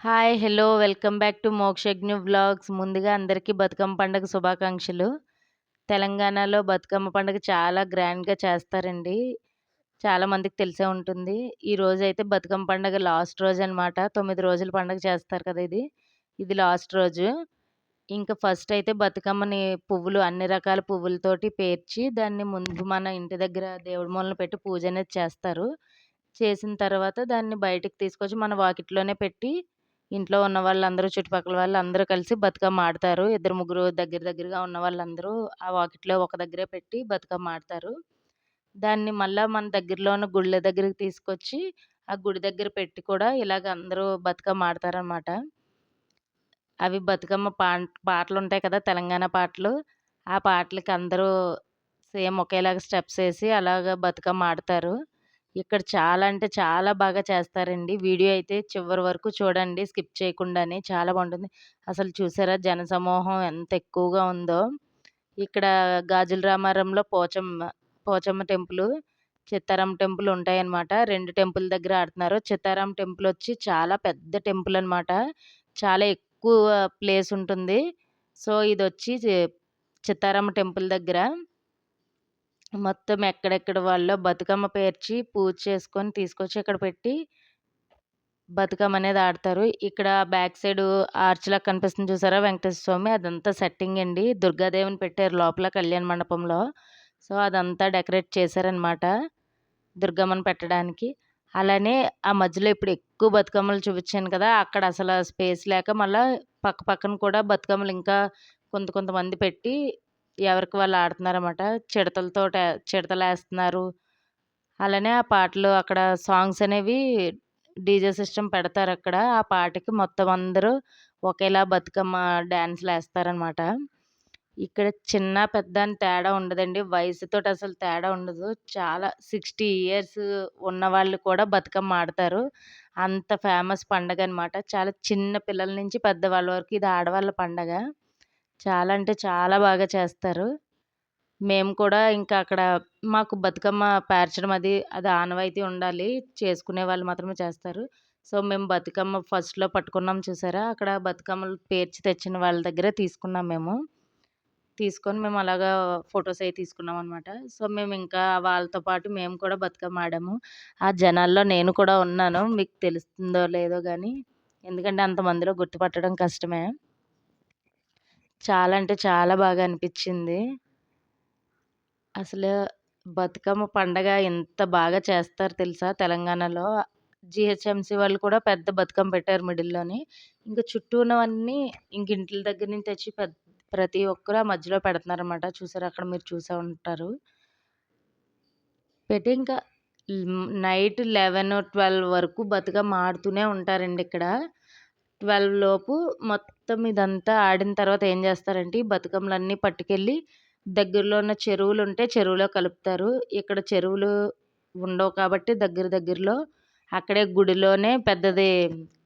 Hi! Hello! Welcome back to Mokshagna vlogs. ముందుగా అందరికీ బతుకమ్మ పండుగ శుభాకాంక్షలు. తెలంగాణలో బతుకమ్మ పండుగ చాలా గ్రాండ్‌గా చేస్తారండి. చాలా మందికి తెలిసే ఉంటుంది. ఈ రోజైతే బతుకమ్మ పండుగ లాస్ట్ రోజనమాట. 9 రోజులు పండుగ చేస్తారు కదా ఇది. ఇది లాస్ట్ రోజు. ఇంకా ఫస్ట్ అయితే బతుకమ్మని పువ్వులు అన్ని రకాల పువ్వులతోటి పేర్చి దాన్ని ముందు మన ఇంటి దగ్గర దేవుడి మూలన పెట్టి పూజ అనేది చేస్తారు. చేసిన తర్వాత దాన్ని బయటికి తీసుకొచ్చి మన వాకిట్లోనే పెట్టి ఇంట్లో ఉన్న వాళ్ళందరూ చుట్టుపక్కల వాళ్ళందరూ కలిసి బతుకమ్మ ఆడతారు. ఇద్దరు ముగ్గురు దగ్గర దగ్గరగా ఉన్న వాళ్ళందరూ ఆ వాకిట్లో ఒక దగ్గరే పెట్టి బతుకమ్మ ఆడతారు. దాన్ని మళ్ళీ మన దగ్గరలో ఉన్న గుళ్ళ దగ్గరికి తీసుకొచ్చి ఆ గుడి దగ్గర పెట్టి కూడా ఇలాగ అందరూ బతుకమ్మ ఆడతారనమాట. అవి బతుకమ్మ పాటలు ఉంటాయి కదా! తెలంగాణ పాటలు. ఆ పాటలకి అందరూ సేమ్ ఒకేలాగా స్టెప్స్ వేసి అలాగా బతుకమ్మ ఆడతారు. ఇక్కడ చాలా అంటే చాలా బాగా చేస్తారండి. వీడియో అయితే చివరి వరకు చూడండి స్కిప్ చేయకుండానే. చాలా బాగుంటుంది అసలు చూసారా జనసమూహం ఎంత ఎక్కువగా ఉందో. ఇక్కడ గాజుల రామారంలో పోచమ్మ, పోచమ్మ టెంపుల్ చిత్తారాం టెంపుల్ ఉంటాయన్నమాట. రెండు టెంపుల్ దగ్గర ఆడుతున్నారు. చిత్తారాం టెంపుల్ వచ్చి చాలా పెద్ద టెంపుల్ అనమాట. చాలా ఎక్కువ ప్లేస్ ఉంటుంది. సో, ఇది వచ్చి చిత్తారామ టెంపుల్ దగ్గర. మొత్తం ఎక్కడెక్కడ వాళ్ళో బతుకమ్మ పేర్చి పూజ చేసుకొని తీసుకొచ్చి ఇక్కడ పెట్టి బతుకమ్మ అనేది ఆడతారు. ఇక్కడ బ్యాక్ సైడ్ ఆర్చ్లా కనిపిస్తుంది చూసారా వెంకటేశ్వర స్వామి అదంతా సెట్టింగ్ అండి. దుర్గాదేవిని పెట్టారు లోపల కళ్యాణ మండపంలో. సో, అదంతా డెకరేట్ చేశారనమాట. దుర్గమ్మని పెట్టడానికి. అలానే ఆ మధ్యలో ఇప్పుడు ఎక్కువ బతుకమ్మలు చూపించాను కదా! అక్కడ అసలు స్పేస్ లేక మళ్ళీ పక్క పక్కన కూడా బతుకమ్మలు ఇంకా కొంత కొంతమంది పెట్టి ఎవరికి వాళ్ళు ఆడుతున్నారన్నమాట. చిడతలు వేస్తున్నారు అలానే ఆ పాటలు అక్కడ సాంగ్స్ అనేవి డీజే సిస్టమ్ పెడతారక్కడ. ఆ పాటకి మొత్తం అందరూ ఒకేలా బతుకమ్మ డ్యాన్స్లు వేస్తారనమాట ఇక్కడ చిన్న, పెద్ద అని తేడా ఉండదండి. వయసుతోటి అసలు తేడా ఉండదు. చాలా 60 ఇయర్స్ ఉన్న వాళ్ళు కూడా బతుకమ్మ ఆడతారు. అంత ఫేమస్ పండగనమాట. చాలా చిన్న పిల్లల నుంచి పెద్దవాళ్ళ వరకు ఇది ఆడవాళ్ళ పండగ. చాలా అంటే చాలా బాగా చేస్తారు. మేము కూడా ఇంకా అక్కడ మాకు బతుకమ్మ పేర్చడం అది, అది ఆనవాయితీ ఉండాలి. చేసుకునే వాళ్ళు మాత్రమే చేస్తారు. సో, మేము బతుకమ్మ ఫస్ట్‌లో పట్టుకున్నాం చూసారా! అక్కడ బతుకమ్మలు పేర్చి తెచ్చిన వాళ్ళ దగ్గర తీసుకున్నాం మేము. తీసుకొని మేము అలాగా ఫొటోస్ అవి తీసుకున్నాం అనమాట సో, మేము ఇంకా వాళ్ళతో పాటు మేము కూడా బతుకమ్మ ఆడాము. ఆ జనాల్లో నేను కూడా ఉన్నాను. మీకు తెలుస్తుందో లేదో కానీ ఎందుకంటే అంతమందిలో గుర్తుపట్టడం కష్టమే. చాలా అంటే చాలా బాగా అనిపించింది అసలు బతుకమ్మ పండగ ఎంత బాగా చేస్తారు తెలుసా తెలంగాణలో. జిహెచ్ఎంసి వాళ్ళు కూడా పెద్ద బతుకమ్మ పెట్టారు మిడిల్‌లోని. ఇంకా చుట్టూ ఉన్నవన్నీ ఇంక ఇంట్ల దగ్గర నుంచి తెచ్చి పెద్ద ప్రతి ఒక్కరు ఆ మధ్యలో పెడుతున్నారనమాట. చూసారు అక్కడ మీరు చూసే ఉంటారు. పెట్టి ఇంకా నైట్ 11, 12 వరకు బతుకమ్మ ఆడుతూనే ఉంటారండి ఇక్కడ. 12 లోపు మొత్తం ఇదంతా ఆడిన తర్వాత ఏం చేస్తారంటే ఈ బతుకమ్మలన్నీ పట్టుకెళ్ళి దగ్గరలో ఉన్న చెరువులు ఉంటే చెరువులో కలుపుతారు. ఇక్కడ చెరువులు ఉండవు కాబట్టి దగ్గర దగ్గరలో అక్కడే గుడిలోనే పెద్దది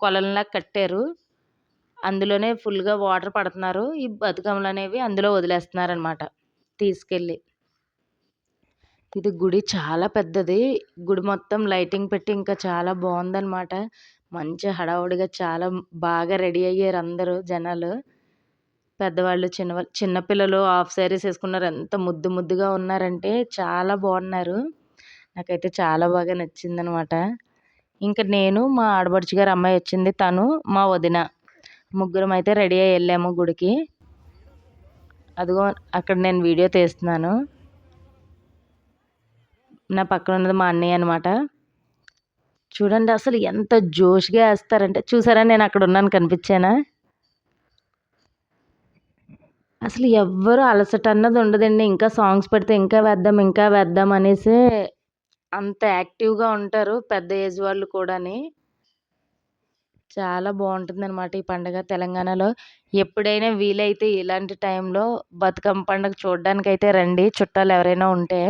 కొలంలా కట్టారు. అందులోనే ఫుల్‌గా వాటర్ పడుతున్నారు. ఈ బతుకమ్మలు అనేవి అందులో వదిలేస్తున్నారనమాట తీసుకెళ్ళి. ఇది గుడి చాలా పెద్దది. గుడి మొత్తం లైటింగ్ పెట్టి ఇంకా చాలా బాగుందన్నమాట మంచి హడావుడిగా చాలా బాగా రెడీ అయ్యారు అందరూ జనాలు. పెద్దవాళ్ళు, చిన్నవాళ్ళు చిన్న చిన్నపిల్లలు హాఫ్ శారీస్ వేసుకున్నారు ఎంత ముద్దు ముద్దుగా ఉన్నారంటే చాలా బాగున్నారు నాకైతే చాలా బాగా నచ్చిందనమాట. ఇంకా నేను, మా ఆడబడుచు గారు అమ్మాయి వచ్చింది. తను, మా వదిన. ముగ్గురం అయితే రెడీ అయ్యి వెళ్ళాము గుడికి. అదిగో అక్కడ నేను వీడియో తీస్తున్నాను. నా పక్కన ఉన్నది మా అన్నయ్య అనమాట. చూడండి అసలు ఎంత జోష్‌గా వేస్తారంటే చూసారా నేను అక్కడ ఉన్నాను కనిపించానా? అసలు ఎవ్వరు అలసట అన్నది ఉండదండి. ఇంకా సాంగ్స్ పెడితే ఇంకా వేద్దాం, ఇంకా వేద్దాం అనేసి అంత యాక్టివ్‌గా ఉంటారు పెద్ద ఏజ్ వాళ్ళు కూడాని. చాలా బావుంటుందనమాట ఈ పండగ తెలంగాణలో. ఎప్పుడైనా వీలైతే ఇలాంటి టైంలో బతుకమ్మ పండుగ చూడడానికైతే రండి చుట్టాలు ఎవరైనా ఉంటే.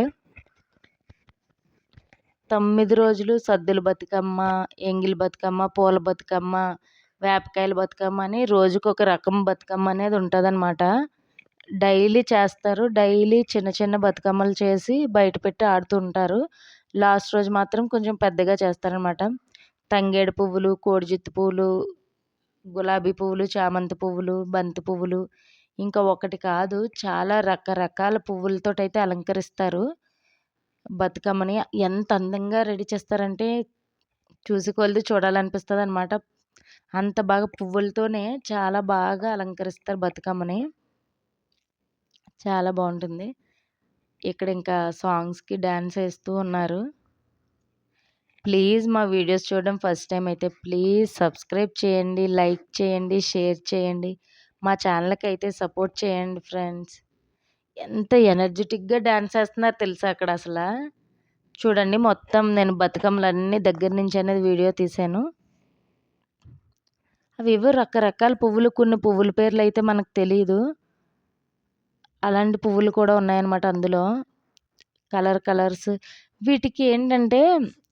తొమ్మిది రోజులు సద్దుల బతుకమ్మ, ఎంగిలి బతుకమ్మ, పూల బతుకమ్మ, వేపకాయల బతుకమ్మ అని రోజుకొక రకం బతుకమ్మ అనేది ఉంటుందన్నమాట డైలీ చేస్తారు. డైలీ చిన్న చిన్న బతుకమ్మలు చేసి బయట పెట్టి ఆడుతూ ఉంటారు. లాస్ట్ రోజు మాత్రం కొంచెం పెద్దగా చేస్తారనమాట. తంగేడు పువ్వులు, కోడిజిత్తు పువ్వులు గులాబీ పువ్వులు, చామంతి పువ్వులు, బంతి పువ్వులు ఇంకా ఒకటి కాదు చాలా రకరకాల పువ్వులతోటైతే అలంకరిస్తారు. బతుకమ్మని ఎంత అందంగా రెడీ చేస్తారంటే చూసి కొలిది చూడాలనిపిస్తదనమాట. అంత బాగా పువ్వులతోనే చాలా బాగా అలంకరిస్తారు బతుకమ్మని. చాలా బాగుంటుంది ఇక్కడ ఇంకా సాంగ్స్‌కి డ్యాన్స్ వేస్తూ ఉన్నారు. ప్లీజ్ మా వీడియోస్ చూడడం ఫస్ట్ టైం అయితే ప్లీజ్ సబ్స్క్రైబ్ చేయండి, లైక్ చేయండి, షేర్ చేయండి. మా ఛానల్‌కి అయితే సపోర్ట్ చేయండి ఫ్రెండ్స్. ఎంత ఎనర్జెటిక్గా డ్యాన్స్ వేస్తున్నారు తెలుసా అక్కడ అసలు చూడండి మొత్తం నేను బతుకమ్మలన్నీ దగ్గర నుంచి అనేది వీడియో తీశాను. అవేవో రకరకాల పువ్వులు కొన్ని పువ్వుల పేర్లు అయితే మనకు తెలియదు అలాంటి పువ్వులు కూడా ఉన్నాయన్నమాట అందులో. కలర్ కలర్స్ వీటికి ఏంటంటే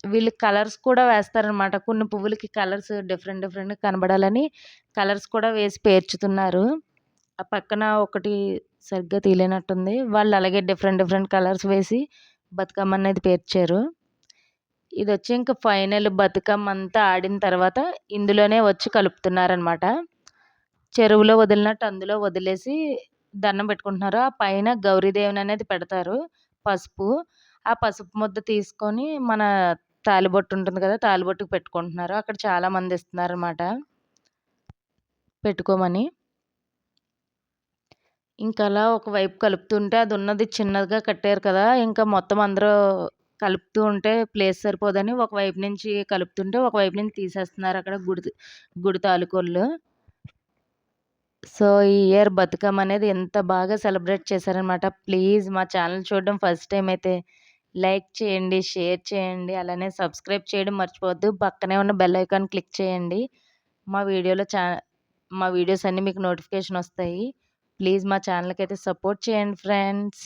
వీళ్ళు కలర్స్ కూడా వేస్తారనమాట. కొన్ని పువ్వులకి కలర్స్ డిఫరెంట్ డిఫరెంట్‌గా కనబడాలని కలర్స్ కూడా వేసి పేర్చుతున్నారు. ఆ పక్కన ఒకటి సరిగ్గా తీయలేనట్టుంది. వాళ్ళు అలాగే డిఫరెంట్ డిఫరెంట్ కలర్స్ వేసి బతుకమ్మ అనేది పేర్చారు. ఇది వచ్చి ఇంకా ఫైనల్ బతుకమ్మ అంతా ఆడిన తర్వాత ఇందులోనే వచ్చి కలుపుతున్నారనమాట. చెరువులో వదిలినట్టు అందులో వదిలేసి దండం పెట్టుకుంటున్నారు. ఆ పైన గౌరీదేవిని అనేది పెడతారు. పసుపు. ఆ పసుపు ముద్ద తీసుకొని మన తాళిబొట్టు ఉంటుంది కదా! తాళిబొట్టుకి పెట్టుకుంటున్నారు. అక్కడ చాలామంది ఇస్తున్నారనమాట. పెట్టుకోమని. ఇంకలా ఒకవైపు కలుపుతుంటే అది ఉన్నది చిన్నదిగా కట్టారు కదా! ఇంకా మొత్తం అందరూ కలుపుతూ ఉంటే ప్లేస్ సరిపోదని ఒకవైపు నుంచి కలుపుతుంటే ఒకవైపు నుంచి తీసేస్తున్నారు అక్కడ గుడి గుడి తాలూకోళ్ళు. సో, ఈ ఇయర్ బతుకమ్మ అనేది ఎంత బాగా సెలబ్రేట్ చేశారనమాట. ప్లీజ్ మా ఛానల్ చూడడం ఫస్ట్ టైం అయితే లైక్ చేయండి, షేర్ చేయండి. అలానే సబ్స్క్రైబ్ చేయడం మర్చిపోవద్దు. పక్కనే ఉన్న బెల్ ఐకాన్ క్లిక్ చేయండి. మా వీడియోలో చా మా వీడియోస్ అన్నీ మీకు నోటిఫికేషన్ వస్తాయి. ప్లీజ్ మా ఛానల్‌కైతే సపోర్ట్ చేయండి ఫ్రెండ్స్.